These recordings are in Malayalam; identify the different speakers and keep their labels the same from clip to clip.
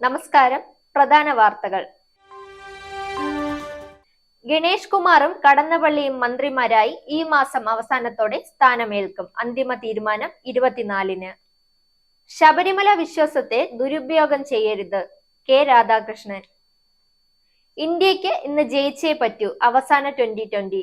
Speaker 1: നമസ്കാരം. പ്രധാന വാർത്തകൾ. ഗണേഷ് കുമാറും കടന്നപള്ളിയും മന്ത്രിമാരായി ഈ മാസം അവസാനത്തോടെ സ്ഥാനമേൽക്കും. അന്തിമ തീരുമാനം ഇരുപത്തിനാലിന്. ശബരിമല വിശ്വാസത്തെ ദുരുപയോഗം ചെയ്യരുത്. കെ രാധാകൃഷ്ണൻ. ഇന്ത്യയ്ക്ക് ഇന്ന് ജയിച്ചേ പറ്റൂ. അവസാന ട്വന്റി ട്വന്റി.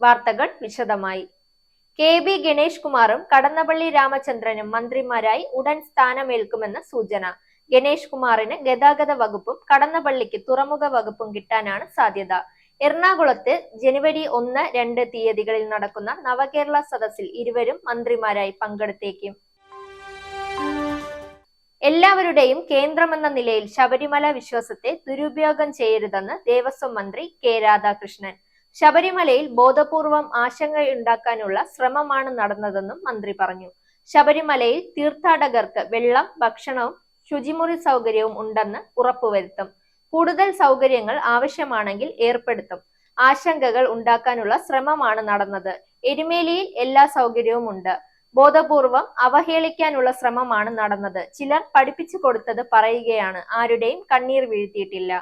Speaker 1: വാർത്തകൾ വിശദമായി. കെ ബി ഗണേഷ് കുമാറും കടന്നപ്പള്ളി രാമചന്ദ്രനും മന്ത്രിമാരായി ഉടൻ സ്ഥാനമേൽക്കുമെന്ന് സൂചന. ഗണേഷ് കുമാറിന് ഗതാഗത വകുപ്പും കടന്നപ്പള്ളിക്ക് തുറമുഖ വകുപ്പും കിട്ടാനാണ് സാധ്യത. എറണാകുളത്ത് ജനുവരി ഒന്ന് രണ്ട് തീയതികളിൽ നടക്കുന്ന നവകേരള സദസ്സിൽ ഇരുവരും മന്ത്രിമാരായി പങ്കെടുത്തേക്കും. എല്ലാവരുടെയും കേന്ദ്രമെന്ന നിലയിൽ ശബരിമല വിശ്വാസത്തെ ദുരുപയോഗം ചെയ്യരുതെന്ന് ദേവസ്വം മന്ത്രി കെ രാധാകൃഷ്ണൻ. ശബരിമലയിൽ ബോധപൂർവം ആശങ്കയുണ്ടാക്കാനുള്ള ശ്രമമാണ് നടന്നതെന്നും മന്ത്രി പറഞ്ഞു. ശബരിമലയിൽ തീർത്ഥാടകർക്ക് വെള്ളം ഭക്ഷണവും ശുചിമുറി സൗകര്യവും ഉണ്ടെന്ന് ഉറപ്പുവരുത്തും. കൂടുതൽ സൗകര്യങ്ങൾ ആവശ്യമാണെങ്കിൽ ഏർപ്പെടുത്തും. ആശങ്കകൾ ഉണ്ടാക്കാനുള്ള ശ്രമമാണ് നടന്നത്. എരുമേലിയിൽ എല്ലാ സൗകര്യവും ഉണ്ട്. ബോധപൂർവം അവഹേളിക്കാനുള്ള ശ്രമമാണ് നടന്നത്. ചിലർ പഠിപ്പിച്ചു കൊടുത്തത് പറയുകയാണ്. ആരുടെയും കണ്ണീർ വീഴ്ത്തിയിട്ടില്ല.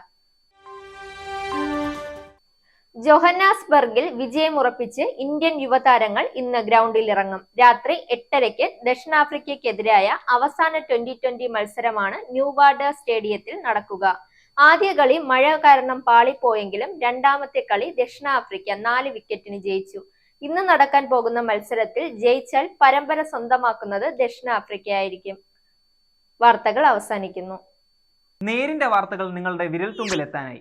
Speaker 1: ജോഹന്നാസ്ബർഗിൽ വിജയമുറപ്പിച്ച് ഇന്ത്യൻ യുവതാരങ്ങൾ ഇന്ന് ഗ്രൗണ്ടിൽ ഇറങ്ങും. രാത്രി എട്ടരയ്ക്ക് ദക്ഷിണാഫ്രിക്കയ്ക്കെതിരായ അവസാന ട്വന്റി ട്വന്റി മത്സരമാണ് ന്യൂവാർഡ് സ്റ്റേഡിയത്തിൽ നടക്കുക. ആദ്യ കളി മഴ കാരണം പാളിപ്പോയെങ്കിലും രണ്ടാമത്തെ കളി ദക്ഷിണാഫ്രിക്ക നാല് വിക്കറ്റിന് ജയിച്ചു. ഇന്ന് നടക്കാൻ പോകുന്ന മത്സരത്തിൽ ജയിച്ചാൽ പരമ്പര സ്വന്തമാക്കുന്നത് ദക്ഷിണാഫ്രിക്കയായിരിക്കും. വാർത്തകൾ അവസാനിക്കുന്നു.
Speaker 2: നേരിന്റെ വാർത്തകൾ നിങ്ങളുടെ വിരൽത്തുമ്പിൽ എത്താനായി.